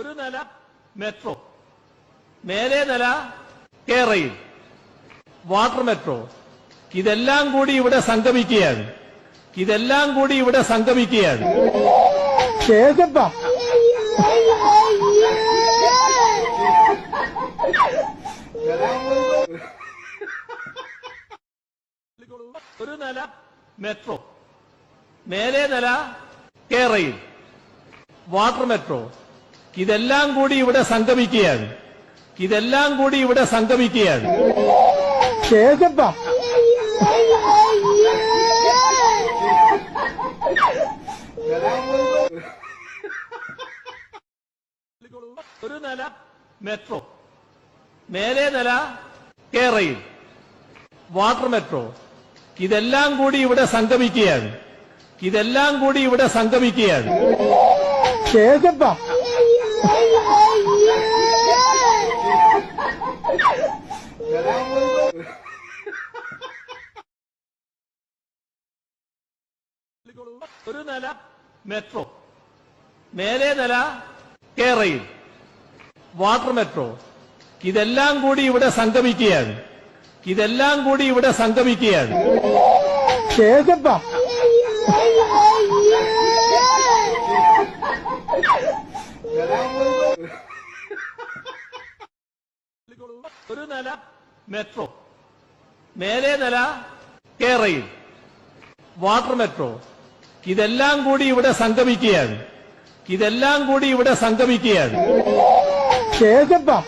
ഒരു നില മെട്രോ മേലെ നില കേരയിൽ വാട്ടർ മെട്രോ ഇതെല്ലാം കൂടി ഇവിടെ സംഗമിക്കുകയാണ്. ഇതെല്ലാം കൂടി ഇവിടെ സംഗമിക്കുകയാണ്. ഒരു നില മെട്രോ മേലെ നില കേരയിൽ വാട്ടർ മെട്രോ ഇതെല്ലാം കൂടി ഇവിടെ സംഗമിക്കുകയാണ്. ഇതെല്ലാം കൂടി ഇവിടെ സംഗമിക്കുകയാണ്. ഒരു നില മെട്രോ മേലെ നില കേരയിൽ വാട്ടർ മെട്രോ. ഇതെല്ലാം കൂടി ഇവിടെ സംഗമിക്കുകയാണ്. ഇതെല്ലാം കൂടി ഇവിടെ സംഗമിക്കുകയാണ്. കേസപ്പാ ഒരു നില മെട്രോ മേലെ നില കേരയിൽ വാട്ടർ മെട്രോ ഇതെല്ലാം കൂടി ഇവിടെ സംഗമിക്കുകയാണ്. ഇതെല്ലാം കൂടി ഇവിടെ സംഗമിക്കുകയാണ്. ഒരു നില മെട്രോ മേലെ നില കേരയിൽ വാട്ടർ മെട്രോ ഇതെല്ലാം കൂടി ഇവിടെ സംഗമിക്കുകയാണ്. ഇതെല്ലാം കൂടി ഇവിടെ സംഗമിക്കുകയാണ്. കേസപ്പം